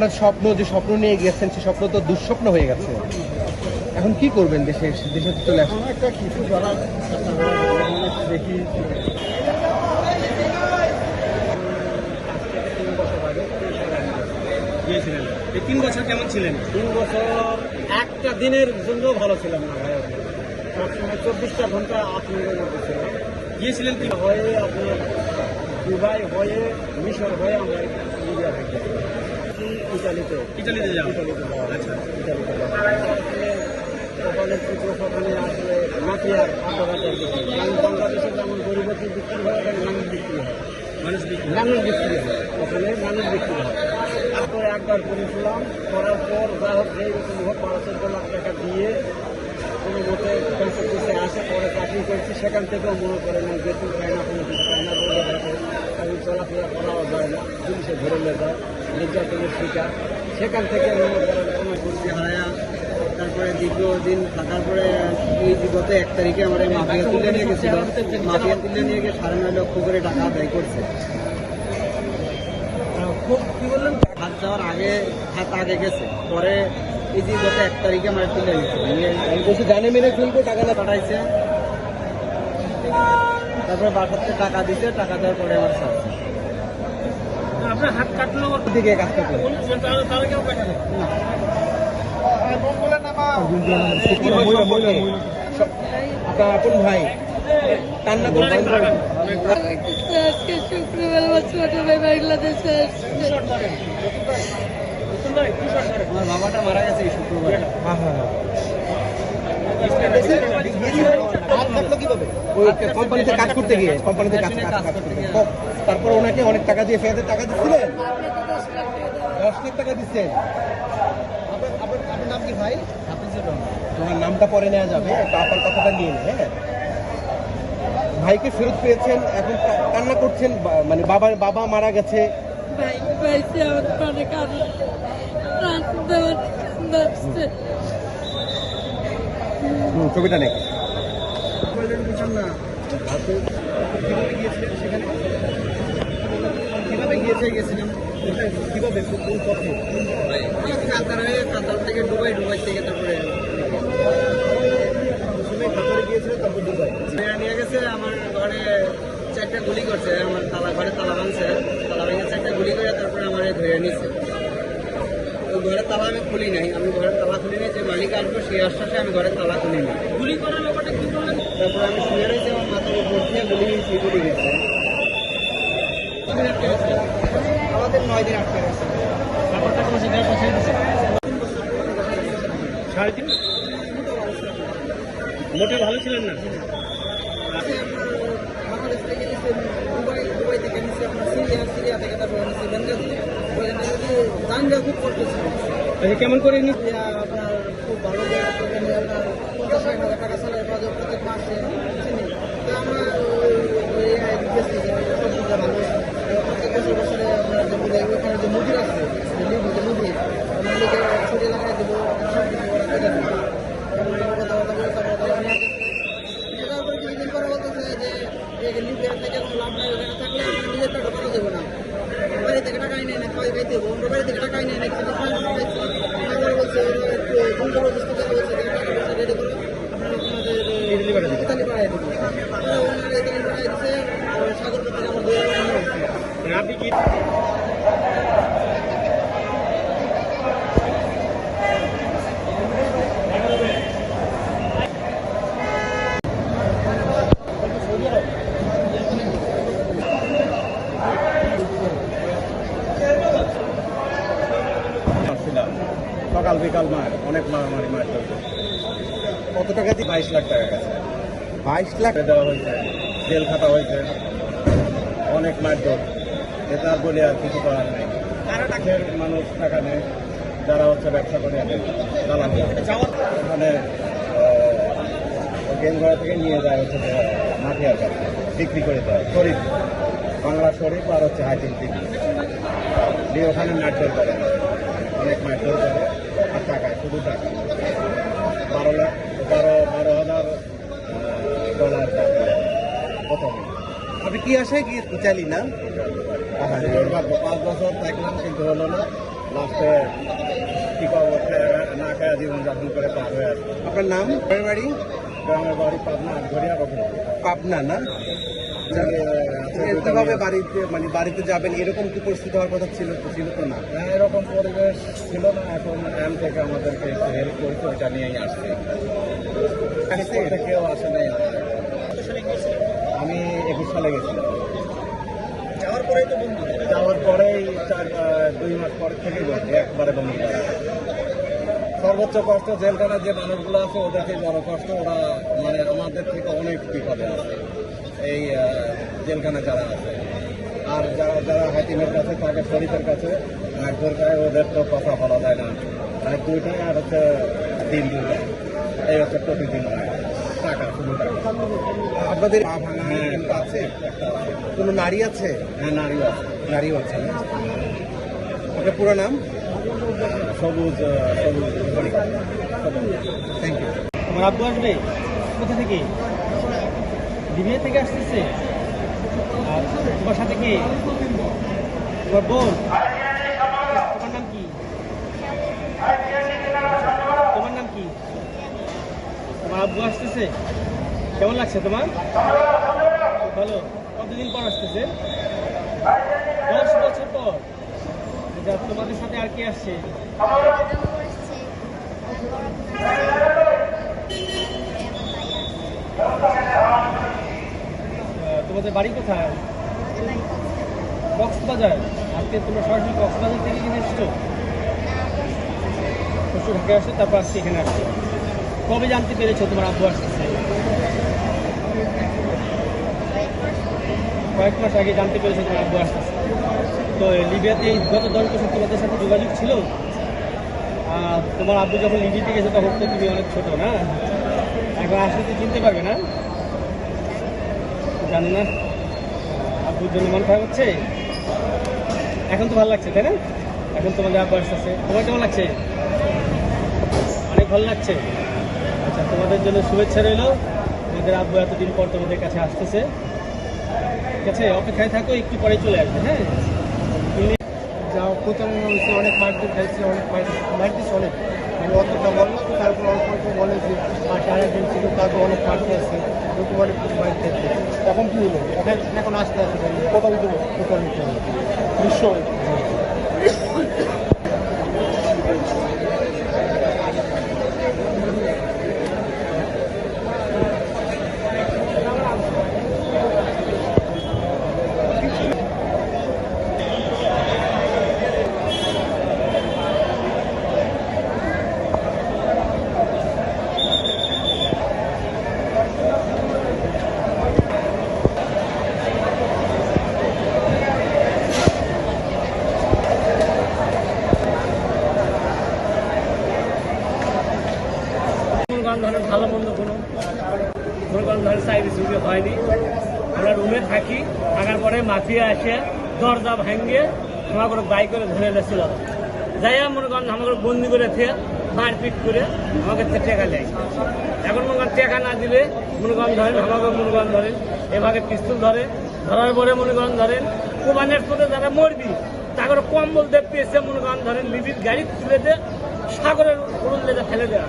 আপনার স্বপ্ন যে স্বপ্ন নিয়ে গেছেন সে স্বপ্ন তো দুঃস্বপ্ন হয়ে গেছে। এখন কি করবেন দেশে দেশে তো চলে আসেন একটা কিছু দেখি। গিয়েছিলেন। এই তিন বছর কেমন ছিলেন? তিন বছর একটা দিনের জন্য ভালো ছিলাম না ভাই। সবসময় চব্বিশটা ঘণ্টা আপনাদের মধ্যে ছিলাম। গিয়েছিলেন কি? হয়ে আপনার দুবাই হয়ে মিশর হয়ে আমরা ইন্ডিয়া থেকে। ইটালিতে ইটালিতে যাও? ইটালিতে আচ্ছা। ইটালিতে আসলে পুত্র কারণ বাংলাদেশে যেমন গরিবতী বিক্রি হয় মানুষ বিক্রি হয়। মানুষ বিক্রি মানুষ বিক্রি হয়। ওখানে মানুষ বিক্রি হয়। তারপরে একবার করেছিলাম করার পর যা হোক যেই রকম হোক বারো চোদ্দ লাখ টাকা দিয়ে কোনো মতে কনসার্টিসে আসে পরে চাকরি করছি সেখান থেকেও মনে করে না বেতন পায় না কোনো কিছু পায় না বলে থাকে। চলাফেরা করাও যায় না পুলিশে ধরে নিয়ে যায়। নির্যাতনের শিকার। সেখান থেকে মনে কোনো কুর্তি হারায়া। তারপরে দীর্ঘদিন থাকার পরে এই গত এক তারিখে আমার মাফিয়া তুলে নিয়ে গেছিল। মাফিয়া তুলে নিয়ে গিয়ে সাড়ে নয় লক্ষ করে টাকা আদায় করছে। কি বললেন হাত যাওয়ার আগে, হাত আগে গেছে। পরে এই যে গত এক তারিখে আমার তুলে নিয়েছে। বলছি জানে মেরে ফেলব টাকা না পাঠাইছে। তারপরে বাসাতে টাকা দিছে, টাকা দেওয়ার পরে আমার ছাড়ছে আপনার হাত কাটলো। ওর দিকে তাহলে তাহলে কেউ কাটালো আপনার আপন ভাই। কান্না করবেন আজকে শুক্রবার আমার ছোট ভাই বাংলাদেশে আমার বাবাটা মারা গেছে এই শুক্রবার। হ্যাঁ হ্যাঁ ওই কোম্পানিতে কাজ করতে গিয়ে কোম্পানিতে কাজ তারপর ওনাকে অনেক টাকা দিয়ে ফেয়াদের টাকা দিচ্ছিলেন? দশ লাখ টাকা দিচ্ছেন। আপনার আপনার- আপনার নাম কি ভাই? তোমার নামটা পরে নেওয়া যাবে আপনার কথাটা নিয়ে নে হ্যাঁ? ভাইকে ফেরত পেয়েছেন এখন কান্না করছেন মানে বাবার বাবা মারা গেছে। ভাই পাইছে আসছে হুম, ছবিটা নেই কীভাবে গিয়েছে গেছিলাম কীভাবে কোন পথে? কাতার হয়ে কাতার থেকে দুবাই দুবাই থেকে তারপরে কাতারে গিয়েছিলেন তারপর দুবাই। মেয়েরা নিয়ে গেছে আমার ঘরে চারটা গুলি করছে আমার তালা ঘরে তালা ভাঙছে তালা ভেঙে চারটা গুলি করে তারপরে আমার ধরে নিছে। তো ঘরের তালা আমি খুলি নাই আমি ঘরের তালা খুলি নাই যে মালিক আসব সেই আশ্বাসে আমি ঘরের তালা খুলি নাই। গুলি করার ব্যাপারটা তারপরে আমি শুয়ে রয়েছি আমার মাথার উপর দিয়ে গুলি গুলি গেছে। আমাদের নয় দিন আটকে গেছে। সাড়ে তিন? মোটে ভালো ছিলেন না? কেমন করে নি আপনার খুব ভালো টাকা Amen. কত টাকা দিয়ে? বাইশ লাখ টাকা গেছে বাইশ লাখ? দেওয়া হয়েছে। জেল খাতা হয়েছে। অনেক মারধর। এটা বলে আর কিছু করার নেই। মানুষ টাকা নেই যারা হচ্ছে ব্যবসা করে চালান ওখানে গেমঘর থেকে নিয়ে যায় হচ্ছে যে মাটিয়ার কাছে বিক্রি করে দেয়। শরীফ। বাংলা শরীফ আর হচ্ছে হাইতিন বিক্রি দিয়ে ওখানে মারধর করে। অনেক মারধর করে। আর টাকা শুধু টাকা আপনি কি আশায় কি চাইলি না? পাঁচ বছর থাকলাম কিন্তু হলো না। লাস্টে কি না খেয়ে জীবনযাপন করে পার হয়ে আসবে আপনার নাম? আপনার বাড়ি? গ্রামের বাড়ি পাবনা কখন। পাবনা না? কীভাবে বাড়িতে মানে বাড়িতে যাবেন এরকম কি পরিস্থিতি হওয়ার কথা ছিল? ছিল তো না। হ্যাঁ এরকম পরিবেশ ছিল না এখন এম থেকে আমাদেরকে হেল্প করেছে ওইটা নিয়েই আসছে। কেউ আসে নাই আমার এখানে। আমি একুশ সালে গেছিলাম যাওয়ার পরেই তো বন্ধু। যাওয়ার পরেই চার দুই মাস পর থেকে বলছি একবারে বন্ধ। সর্বোচ্চ কষ্ট জেলখানার যে মানুষগুলো আছে ওদেরকে বড় কষ্ট ওরা মানে আমাদের থেকে অনেক বিপদে আছে। এই জেলখানা যারা আছে। আর যারা যারা হাতিমের কাছে থাকে শরীফের কাছে একজোর গায়ে ওদের তো কথা বলা যায় না। মানে দুইটাই আর হচ্ছে দিন দুইটাই। এই হচ্ছে প্রতিদিন হয়। টাকা আপনাদের পা ভাঙা এরকম আছে? একটা কোনো নারী আছে? হ্যাঁ নারী আছে। নারীও আছে না? আপনার পুরো নাম? সবুজ সবুজ থ্যাংক ইউ তোমার আব্বু আসবে? কোথা থেকে? লিবিয়া থেকে আসতেছে? আর তোমার সাথে কি? তোমার বোন তোমার নাম কি তোমার নাম কি তোমার আব্বু আসতেছে। কেমন লাগছে তোমার? ভালো। কতদিন পর আসতেছে? দশ বছর পর। তোমাদের সাথে আর কি আসছে? তোমাদের বাড়ি কোথায়? কক্সবাজার। আজকে তোমরা সরাসরি কক্সবাজার থেকে কিনে এসছো? পরশু ঢাকা আসছো তারপর আজকে এখানে আসছো কবে জানতে পেরেছ তোমার আব্বু আসতেছে? কয়েক মাস আগে জানতে পেরেছ তোমার আব্বু আসতেছে। তো লিবিয়াতে গত দশ বছর তোমাদের সাথে যোগাযোগ ছিল? তোমার আব্বু যখন লিবিয়াতে গেছে তখন তো তুমি অনেক ছোট, না? এখন আসলে তো চিনতে পারবে, না? জানি না। আব্বুর জন্য মন খারাপ হচ্ছে? এখন তো ভালো লাগছে, তাই না? এখন তোমাদের আব্বু আসতেছে। তোমার কেমন লাগছে? অনেক ভালো লাগছে? আচ্ছা তোমাদের জন্য শুভেচ্ছা রইল। তোমাদের আব্বু এতদিন পর তোমাদের কাছে আসতেছে। ঠিক আছে, অপেক্ষায় থাকো, একটু পরে চলে আসবে হ্যাঁ? অনেক অনেক অনেক। অতটা তারপর অল্প বলে যে ছিল, তারপর অনেক মারতে আছে লোক অনেক কি হলো? এখন এখন আসতে আসতে প্রতারিত প্রতারিত নিশ্চয় কোনো ভালো মন্দ কোনো কোনো গান ধরেন সাইডে সুবিধে হয়নি। আমরা রুমে থাকি, থাকার পরে মাফিয়া আসে দরজা ভাঙ্গে আমার করে বাইক করে ধরে এনেছিল। যাইয়া মনে করেন আমাকে বন্দি করে থেকে মারপিট করে আমাকে টেকা দেয়। এখন মনে করেন টেকা না দিলে মনে করেন ধরেন আমাকে মনে করেন ধরেন এভাবে পিস্তল ধরে, ধরার পরে মনে করেন ধরেন কোরবানের পরে যারা মরবি তারপরে কম্বল দেখতে এসে মনে করেন ধরেন লিবির গাড়ি তুলে দিয়ে সাগরের ফেলে দেওয়া।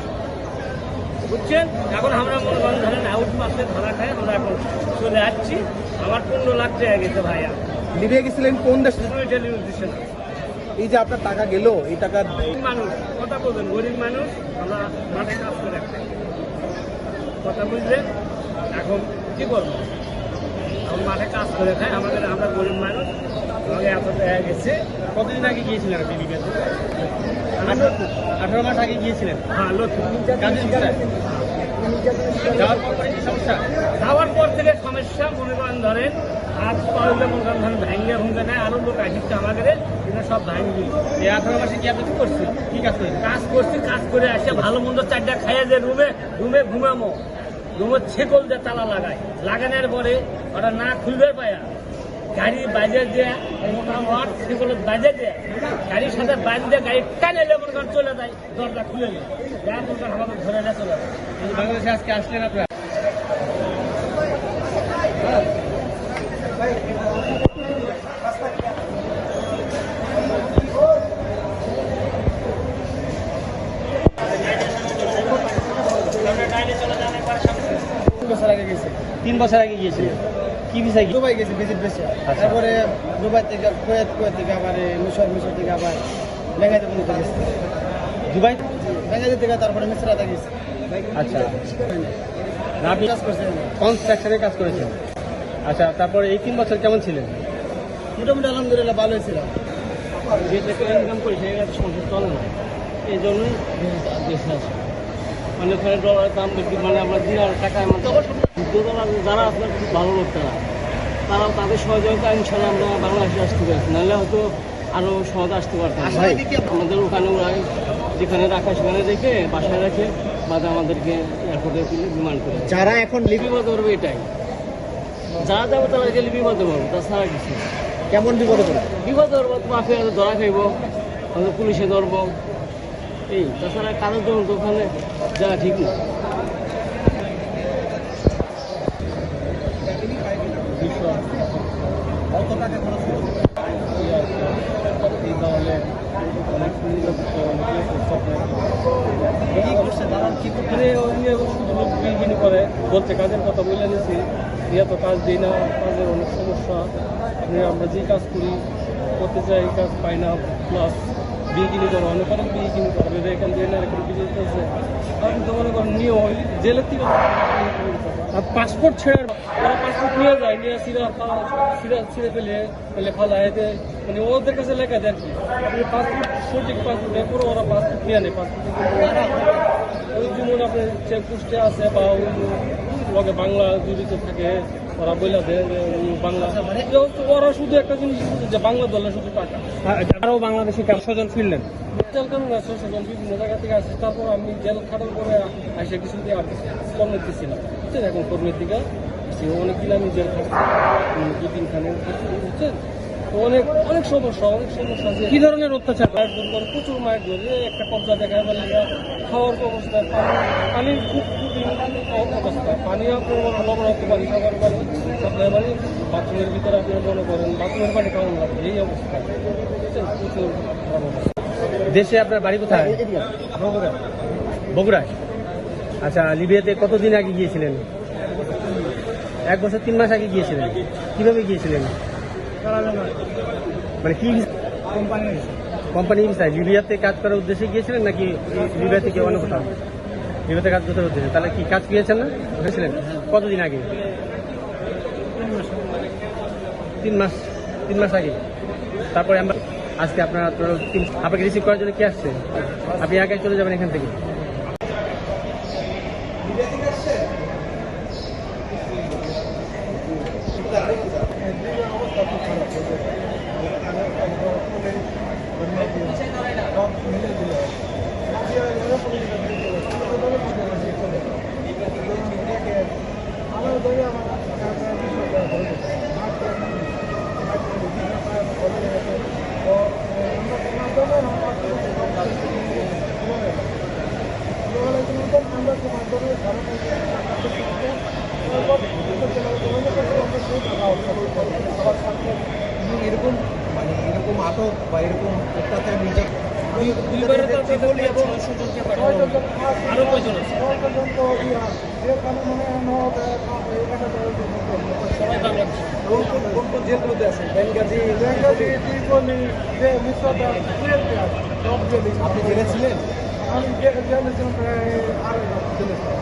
বুঝছেন? এখন আমরা মনে করেন ধরেন আউট মাসে ধরা খাই আমরা এখন চলে আসছি। আমার পনেরো লাখ টাকা গেছে ভাইয়া। লিবিয়া গেছিলেন কোন দেশে? দিচ্ছে না। এই যে আপনার টাকা গেল এই টাকা মানুষ কথা বলবেন গরিব মানুষ আমরা মাঠে কাজ করে কথা বুঝলেন এখন কি করব? এখন মাঠে কাজ করে খাই আমাদের আমরা গরিব মানুষ। গেছে। কতদিন আগে গিয়েছিলেন আপনি বিগত আঠারো মাস আগে গিয়েছিলেন? হ্যাঁ যাওয়ার পর পরে সমস্যা? যাওয়ার পর থেকে সমস্যা মনে করেন ধরেন হাত পারলে মনে করেন ধরেন ভেঙে ভুঙ্গে নেয় আরও লোক আসছে আমাদের এটা সব ভাঙি দিল এই আঠারো মাসে কি আপনি কি করছেন? কি কাজ করছি কাজ করে আসে ভালো মন্দ চারটা খাইয়ে যে রুমে রুমে ঘুমামো। রুমের ছেকল দিয়ে তালা লাগায় লাগানোর পরে ওরা না খুলবে পায়া গাড়ি বাজে দেয়া মোটামুট সেগুলো বাজে দেয়া গাড়ির সাথে বাজ দিয়ে গাড়ি টানে এলে মনে করেন চলে যায় দরজা খুলে মনে করেন আমাদের ধরে না চলে যায়। বাংলাদেশে আজকে আসলেন আপনারা? তিন বছর আগে গিয়েছিলেন কি বিষয় কি? দুবাই গেছি ভিজিট বেশি আচ্ছা। তারপরে দুবাই থেকে কুয়েত কুয়েত থেকে আবার মিশর মিশর থেকে আবার বেঙ্গাইতে পর্যন্ত গেছি দুবাই? বেঙ্গাইতে থেকে তারপরে মিশ্রাতে গেছি। আচ্ছা। আপনি কাজ করছি। কনস্ট্রাকশনে কাজ করেছেন। আচ্ছা তারপর এই তিন বছর কেমন ছিলেন? মোটামুটি আলহামদুলিল্লাহ ভালো ছিলাম যে টাকা ইনকাম করে সেটা সংসার চলে না। এই জন্যই দেশে আছে মানে ওখানে ডলারের দাম বেশি মানে আমরা দিনার টাকা আমার যুদ্ধ যারা আপনার খুব ভালো লোক তারা। তারা তাদের সহযোগিতা ইনশাল্লাহ আমরা বাংলাদেশে আসতে পারছি। নাহলে হয়তো আরও সহজে আসতে পারতাম। আমাদের ওখানে ওরা যেখানে রাখা সেখানে রেখে বাসায় রেখে বাদে আমাদেরকে এয়ারপোর্টে বিমান করে যারা এখন বিপদ করবে এটাই। যারা যাবে তারা গেলে বিপদে পড়বে তাছাড়া কিছু কেমন বিপদে পড়ে বিপদ ধরবো মাফিয়া ধরা খাইব হয়তো পুলিশে ধরবো। এই তাছাড়া কারোর জন্য তো ওখানে যাওয়া ঠিক না। করে, বলছে, কাজের কথা বলে তো কাজ দিই না, কাজের সমস্যা। আমরা যে কাজ করি, করতে চাই কাজ পাই না প্লাস বিয়ে কিনে করো, অনেক অনেক বিয়ে কিনে এখান দিয়ে না এরকম বিয়ে চলছে আপনি তো করেন নিয়ে ওই জেলের থেকে পাসপোর্ট ছেড়ে ওরা পাসপোর্ট নিয়ে যায় সিরা সিরা ছিঁড়ে ফেলে ফেলে ফালায় এতে মানে ওদের কাছে লেখা দেয় আর কি। পাসপোর্ট সঠিক পাসপোর্ট পুরো ওরা পাসপোর্ট নিয়ে নেয় পাসপোর্ট আপনার চেকপোস্টে আছে বা লগে বাংলা জড়িত থাকে ওরা বইলা দেয় বাংলা। ওরা শুধু একটা জিনিস যে বাংলা দলে শুধু টাকা। আরও বাংলাদেশে কেমন স্বজন ফিরলেন? জেল কানুন আছে সেজন বিভিন্ন জায়গা থেকে আসছে। তারপর আমি জেল খাটার করে আসে কিছু দিয়ে আর কর্মের দিচ্ছিলাম বুঝছেন? এখন কর্মের দিকে আসছি। অনেকদিন আমি জেল খাটছি দু তিনখানে বুঝছেন? অনেক অনেক সমস্যা অনেক সমস্যা আছে কি ধরনের অত্যাচার? প্রচুর মায়ের জন্য একটা কবজা দেখায় বলে খাওয়ার অবস্থায় পানি পানির খুব খুবই অবস্থা। পানি আপনার লবণাক্ত পানি খাবার পানি সাপ্লাই পানি বাথরুমের ভিতরে আপনি মনে করেন বাথরুমের পানি খাওয়ানো লাগবে এই অবস্থা। প্রচুর দেশে আপনার বাড়ি কোথায়? বগুড়ায়? আচ্ছা লিবিয়াতে কতদিন আগে গিয়েছিলেন? এক বছর তিন মাস আগে গিয়েছিলেন। কীভাবে গিয়েছিলেন? মানে কি কোম্পানি ভিসায় লিবিয়াতে কাজ করার উদ্দেশ্যে গিয়েছিলেন নাকি লিবিয়া থেকে অন্য কোথাও? লিবিয়াতে কাজ করতে উদ্দেশ্যে। তাহলে কি কাজ পেয়েছেন না? হয়েছিলেন কতদিন আগে? তিন মাস। তিন মাস আগে। তারপরে আমরা আজকে আপনারা আপনাকে রিসিভ করার জন্য কি আসছে? আপনি আগে চলে যাবেন এখান থেকে এরকম মানে এরকম আটক বা এরকম অত্যাচার নির্যাতন দুইবারে তো আপনাদের সুযোগকে পাঠানো আরও কয়জন আছে সবাই বাংলাদেশ জেলগুলোতে আছেন বেঙ্গাজি বেঙ্গাজি ত্রিপলি যে মিশ্রতা আপনি জেলে ছিলেন আমি জেলে ছিলাম প্রায়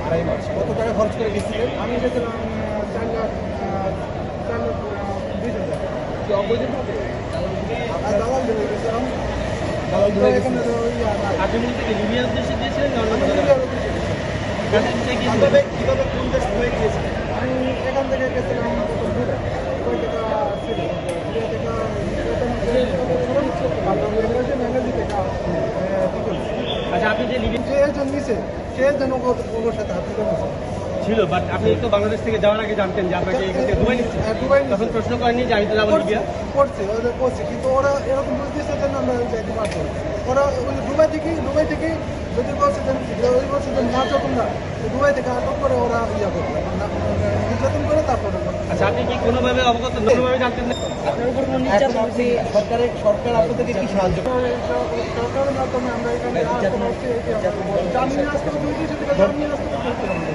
আড়াই মাস কত টাকা খরচ করে গেছিলেন আমি গেছিলাম চার লাখ চার লাখ বিশ হাজার কি অবৈধ দালাল ধরে গেছিলাম দালাল ধরে গেছিলাম আপনি মূলত লিবিয়ার দেশ গিয়েছে আমি এখান থেকে গেছিলাম আচ্ছা আপনি যে লিবিয়া যে একজন নিচে সে যেন ওর সাথে হাত ছিল বাট আপনি তো বাংলাদেশ থেকে যাওয়ার আগে জানতেন যে আপনাকে এখান থেকে দুবাই নিচ্ছে হ্যাঁ। তখন প্রশ্ন করেনি যে আমি তো যাব লিবিয়া। করছে করছে। কিন্তু ওরা এরকম বুঝতেছে যে আমরা যাইতে পারব ওরা দুবাই থেকে দুবাই থেকে যদি বলছে যে ওই বলছে যে না যখন না দুবাই থেকে আটক করে ওরা ইয়া করবে। নির্যাতন করে তারপরে আচ্ছা আপনি কি কোনোভাবে অবগত কোনোভাবে জানতেন না? আপনার উপর কোনো নির্যাতন আপনি সরকারের সরকার আপনাদেরকে কি সাহায্য সরকারের মাধ্যমে আমরা এখানে কোনো জামিন আসতে দুই কিছু জামিন আসতে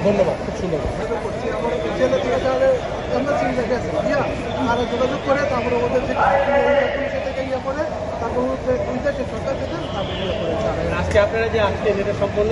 ধন্যবাদ খুব সুন্দর। করছি জেলে থেকে তাহলে এমবাসি গেছে ইয়া আর যোগাযোগ করে তারপরে ওদের থেকে পুলিশের থেকে ইয়ে করে তারপর সরকার থেকে তারপরে ইয়ে করেছে আর আজকে আপনারা যে আসছেন এটা সম্পূর্ণ